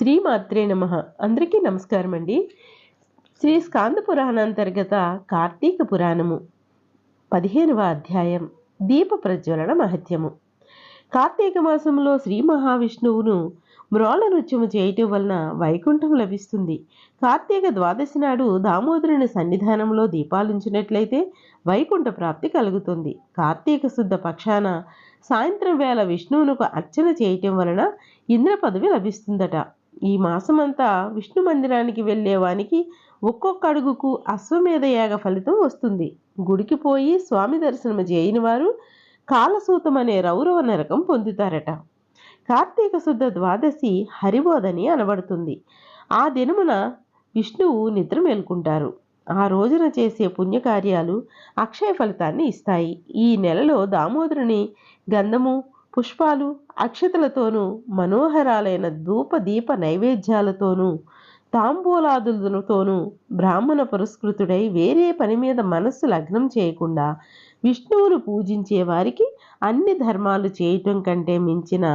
శ్రీ మాత్రే నమ. అందరికీ నమస్కారం అండి శ్రీ స్కాంద పురాణాంతర్గత కార్తీక పురాణము పదిహేనవ అధ్యాయం దీప ప్రజ్వలన మహత్యము. కార్తీక మాసంలో శ్రీ మహావిష్ణువును మ్రోళ నృత్యము చేయటం వలన వైకుంఠం లభిస్తుంది. కార్తీక ద్వాదశి నాడు దామోదరుని సన్నిధానంలో దీపాలుంచినట్లయితే వైకుంఠ ప్రాప్తి కలుగుతుంది. కార్తీక శుద్ధ పక్షాన సాయంత్రం వేళ విష్ణువునకు అర్చన చేయటం వలన ఇంద్ర పదవి లభిస్తుందట. ఈ మాసమంతా విష్ణు మందిరానికి వెళ్ళేవానికి ఒక్కొక్క అడుగుకు అశ్వమేధ యాగ ఫలితం వస్తుంది. గుడికి పోయి స్వామి దర్శనం చేయని వారు కాలసూతం అనే రౌరవ నరకం పొందుతారట. కార్తీక శుద్ధ ద్వాదశి హరిబోధని అనబడుతుంది. ఆ దినమున విష్ణువు నిద్ర మేల్కుంటారు. ఆ రోజున చేసే పుణ్యకార్యాలు అక్షయ ఫలితాన్ని ఇస్తాయి. ఈ నెలలో దామోదరుని గంధము పుష్పాలు అక్షతలతోనూ మనోహరాలైన ధూప దీప నైవేద్యాలతోనూ తాంబూలాదులతోనూ బ్రాహ్మణ పురస్కృతుడై వేరే పని మీద మనస్సు లగ్నం చేయకుండా విష్ణువును పూజించే వారికి అన్ని ధర్మాలు చేయటం కంటే మించిన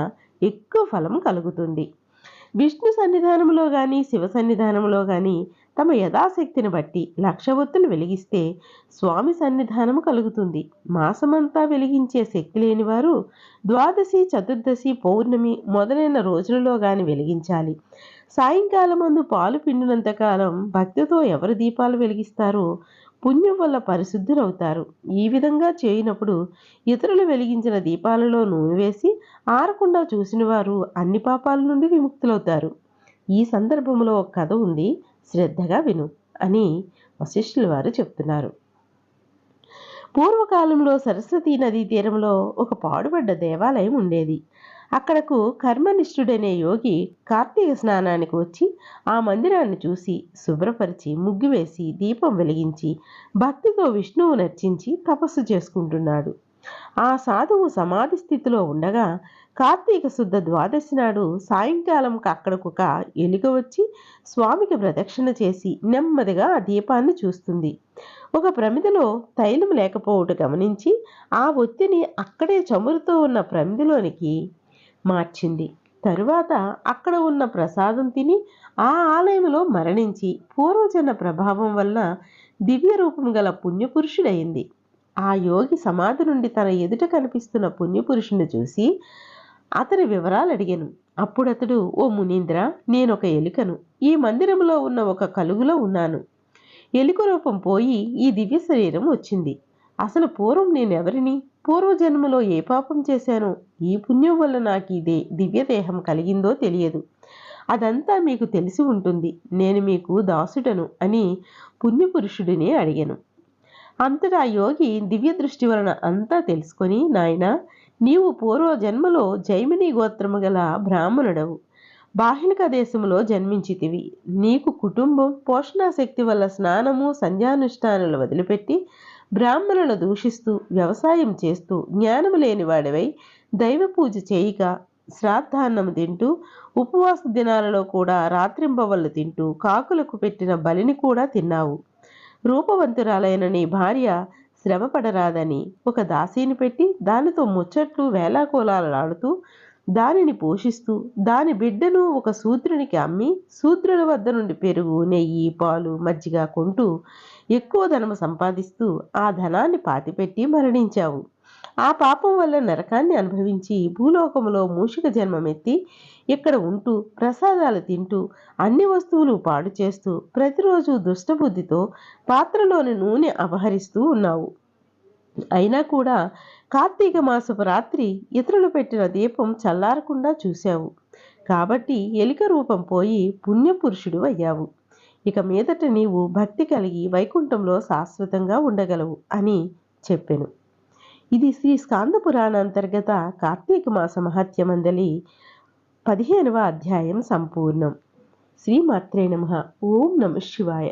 ఎక్కువ ఫలం కలుగుతుంది. విష్ణు సన్నిధానంలో కానీ శివ సన్నిధానంలో కానీ తమ యథాశక్తిని బట్టి లక్ష ఒత్తులు వెలిగిస్తే స్వామి సన్నిధానము కలుగుతుంది. మాసమంతా వెలిగించే శక్తి లేని వారు ద్వాదశి చతుర్దశి పౌర్ణమి మొదలైన రోజులలో గాని వెలిగించాలి. సాయంకాలం అందు పాలు పిండినంతకాలం భక్తితో ఎవరు దీపాలు వెలిగిస్తారో పుణ్యం వల్ల పరిశుద్ధులవుతారు. ఈ విధంగా చేయనప్పుడు ఇతరులు వెలిగించిన దీపాలలో నూనె వేసి ఆరకుండా చూసిన వారు అన్ని పాపాల నుండి విముక్తులవుతారు. ఈ సందర్భంలో ఒక కథ ఉంది. శ్రద్ధగా విను అని వశిష్ఠుల వారు చెప్తున్నారు. పూర్వకాలంలో సరస్వతీ నదీ తీరంలో ఒక పాడుబడ్డ దేవాలయం ఉండేది. అక్కడకు కర్మనిష్ఠుడనే యోగి కార్తీక స్నానానికి వచ్చి ఆ మందిరాన్ని చూసి శుభ్రపరిచి ముగ్గు వేసి దీపం వెలిగించి భక్తితో విష్ణువు నర్చించి తపస్సు చేసుకుంటున్నాడు. ఆ సాధువు సమాధి స్థితిలో ఉండగా కార్తీక శుద్ధ ద్వాదశి నాడు సాయంకాలం అక్కడకు ఎలుక వచ్చి స్వామికి ప్రదక్షిణ చేసి నెమ్మదిగా ఆ దీపాన్ని చూస్తుంది. ఒక ప్రమిదలో తైలం లేకపోవట గమనించి ఆ ఒత్తిని అక్కడే చమురుతో ఉన్న ప్రమిదిలోనికి మార్చింది. తరువాత అక్కడ ఉన్న ప్రసాదం తిని ఆ ఆలయంలో మరణించి పూర్వజన ప్రభావం వల్ల దివ్య రూపం గల పుణ్యపురుషుడయింది. ఆ యోగి సమాధి నుండి తన ఎదుట కనిపిస్తున్న పుణ్యపురుషుని చూసి అతని వివరాలు అడిగాను. అప్పుడు అతడు ఓ మునీంద్ర నేను ఒక ఎలుకను. ఈ మందిరంలో ఉన్న ఒక కలుగులో ఉన్నాను. ఎలుక రూపం పోయి ఈ దివ్య శరీరం వచ్చింది. అసలు పూర్వం నేను ఎవరిని పూర్వజన్మలో ఏ పాపం చేశానో? ఈ పుణ్యం వల్ల నాకు ఇదే దివ్యదేహం కలిగిందో తెలియదు. అదంతా మీకు తెలిసి ఉంటుంది. నేను మీకు దాసుడను అని పుణ్యపురుషుడిని అడిగాను. అంతటా యోగి దివ్య దృష్టి వలన అంతా తెలుసుకొని నాయన నీవు పూర్వ జన్మలో జైమిని గోత్రము గల బ్రాహ్మణుడవు. బాహిలిక దేశంలో జన్మించితివి. నీకు కుటుంబం పోషణాశక్తి వల్ల స్నానము సంధ్యానుష్ఠానాలు వదిలిపెట్టి బ్రాహ్మణులను దూషిస్తూ వ్యవసాయం చేస్తూ జ్ఞానము లేనివాడివై దైవ పూజ చేయక శ్రాద్ధాన్నము తింటూ ఉపవాస దినాలలో కూడా రాత్రింబవళ్ళు తింటూ కాకులకు పెట్టిన బలిని కూడా తిన్నావు. రూపవంతురాలైన నీ భార్య శ్రమపడరాదని ఒక దాసీని పెట్టి దానితో ముచ్చట్లు వేలాకోలాలాడుతూ దానిని పోషిస్తూ దాని బిడ్డను ఒక శూద్రునికి అమ్మి శూద్రుల వద్ద నుండి పెరుగు నెయ్యి పాలు మజ్జిగ కొంటూ ఎక్కువ ధనము సంపాదిస్తూ ఆ ధనాన్ని పాతిపెట్టి మరణించావు. ఆ పాపం వల్ల నరకాన్ని అనుభవించి భూలోకంలో మూషిక జన్మమెత్తి ఇక్కడ ఉంటూ ప్రసాదాలు తింటూ అన్ని వస్తువులు పాడు చేస్తూ ప్రతిరోజు దుష్టబుద్ధితో పాత్రలోని నూనె అపహరిస్తూ ఉన్నావు. అయినా కూడా కార్తీక మాసపు రాత్రి ఇతరులు పెట్టిన దీపం చల్లారకుండా చూశావు. కాబట్టి ఎలిక రూపం పోయి పుణ్యపురుషుడు అయ్యావు. ఇక మీదట నీవు భక్తి కలిగి వైకుంఠంలో శాశ్వతంగా ఉండగలవు అని చెప్పెను. ఇది శ్రీ స్కాంద పురాణ అంతర్గత కార్తీక మాస మహత్యమందలి పదిహేనవ అధ్యాయం సంపూర్ణం. శ్రీమాత్రే నమ. ఓం నమ శివాయ.